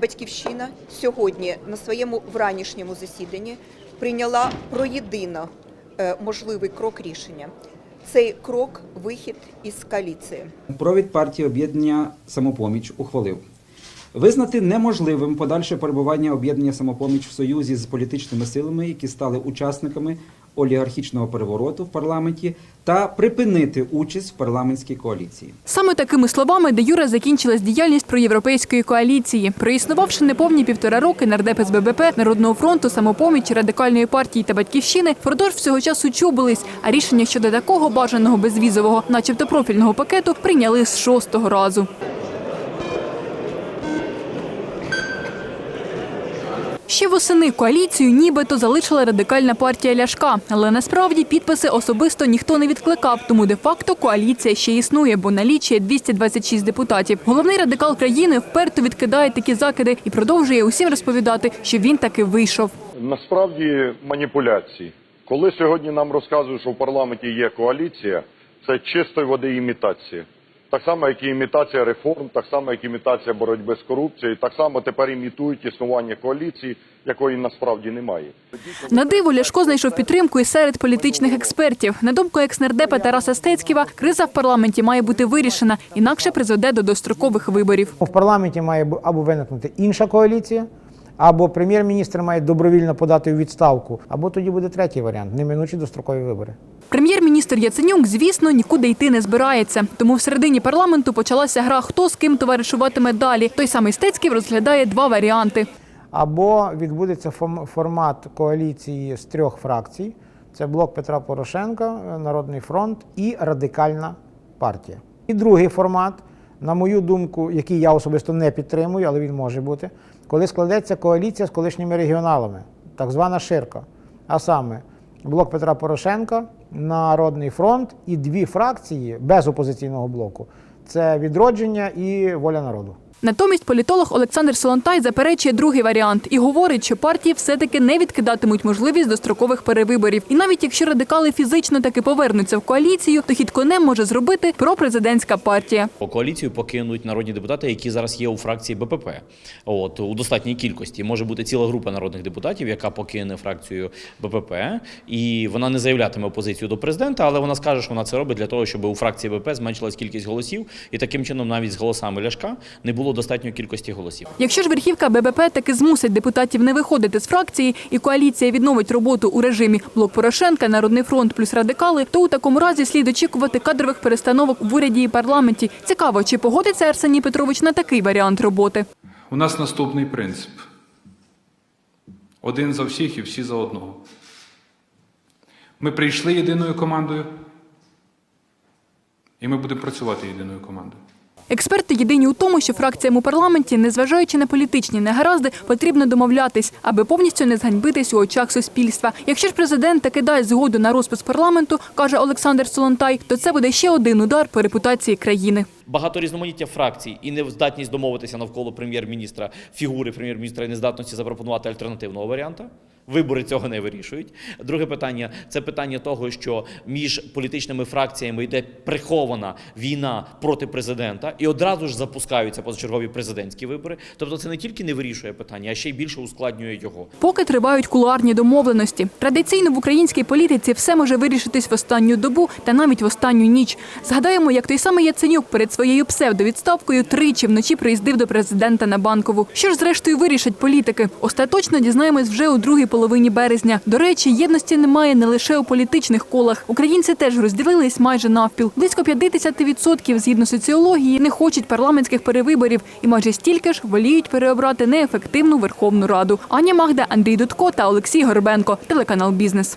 Батьківщина сьогодні на своєму вранішньому засіданні прийняла про єдино е, можливий крок рішення. Цей крок вихід із коаліції. Провід партії об'єднання самопоміч ухвалив визнати неможливим подальше перебування об'єднання самопоміч в союзі з політичними силами, які стали учасниками олігархічного перевороту в парламенті, та припинити участь в парламентській коаліції. Саме такими словами, де Юра закінчилась діяльність проєвропейської коаліції. Проіснувавши неповні півтора роки нардепи з ББП, Народного фронту, самопомічі, радикальної партії та батьківщини впродовж всього часу чубились, а рішення щодо такого бажаного безвізового, начебто профільного пакету, прийняли з шостого разу. Ще восени коаліцію нібито залишила радикальна партія Ляшка, але насправді підписи особисто ніхто не відкликав, тому де-факто коаліція ще існує, бо налічує 226 депутатів. Головний радикал країни вперто відкидає такі закиди і продовжує усім розповідати, що він таки вийшов. Насправді маніпуляції. Коли сьогодні нам розказують, що в парламенті є коаліція, це чистої води імітація. Так само, як і імітація реформ, так само, як і імітація боротьби з корупцією, так само тепер імітують існування коаліції, якої насправді немає. На диво Ляшко знайшов підтримку і серед політичних експертів. На думку екснардепа Тараса Стецьківа, криза в парламенті має бути вирішена, інакше призведе до дострокових виборів. В парламенті має або виникнути інша коаліція, або прем'єр-міністр має добровільно подати у відставку, або тоді буде третій варіант неминучі дострокові вибори. Прем'єр-міністр Яценюк, звісно, нікуди йти не збирається. Тому в середині парламенту почалася гра хто з ким товаришуватиме далі. Той самий Стецьків розглядає два варіанти. Або відбудеться формат коаліції з трьох фракцій: це блок Петра Порошенка, Народний фронт і Радикальна партія. І другий формат, на мою думку, який я особисто не підтримую, але він може бути, коли складеться коаліція з колишніми регіоналами, так звана ширка. А саме блок Петра Порошенка, Народний фронт і дві фракції без опозиційного блоку це відродження і воля народу. Натомість політолог Олександр Солонтай заперечує другий варіант і говорить, що партії все-таки не відкидатимуть можливість дострокових перевиборів. І навіть якщо радикали фізично таки повернуться в коаліцію, то хід конем може зробити пропрезидентська партія. Коаліцію покинуть народні депутати, які зараз є у фракції БПП. От у достатній кількості може бути ціла група народних депутатів, яка покине фракцію БПП, і вона не заявлятиме опозицію до президента, але вона скаже, що вона це робить для того, щоб у фракції БПП зменшилась кількість голосів, і таким чином, навіть з голосами Ляшка, не було достатньої кількості голосів. Якщо ж верхівка ББП таки змусить депутатів не виходити з фракції, і коаліція відновить роботу у режимі блок Порошенка, Народний фронт плюс радикали, то у такому разі слід очікувати кадрових перестановок в уряді і парламенті. Цікаво, чи погодиться Арсеній Петрович на такий варіант роботи. У нас наступний принцип: один за всіх і всі за одного. Ми прийшли єдиною командою, і ми будемо працювати єдиною командою. Експерти єдині у тому, що фракціям у парламенті, незважаючи на політичні негаразди, потрібно домовлятись, аби повністю не зганьбитись у очах суспільства. Якщо ж президент таки дасть згоду на розпис парламенту, каже Олександр Солонтай, то це буде ще один удар по репутації країни. Багато різноманіття фракцій і нездатність домовитися навколо прем'єр-міністра, фігури прем'єр-міністра і нездатності запропонувати альтернативного варіанта. Вибори цього не вирішують. Друге питання це питання того, що між політичними фракціями йде прихована війна проти президента, і одразу ж запускаються позачергові президентські вибори. Тобто, це не тільки не вирішує питання, а ще й більше ускладнює його. Поки тривають кулуарні домовленості. Традиційно в українській політиці все може вирішитись в останню добу та навіть в останню ніч. Згадаємо, як той самий Яценюк перед своєю псевдовідставкою тричі вночі приїздив до президента на банкову. Що ж зрештою вирішать політики? Остаточно дізнаємось вже у другій половині березня. До речі, єдності немає не лише у політичних колах. Українці теж розділились майже навпіл. Близько 50% згідно соціології не хочуть парламентських перевиборів, і майже стільки ж воліють переобрати неефективну Верховну Раду. Аня Магда, Андрій Дудко та Олексій Горбенко. Телеканал Бізнес.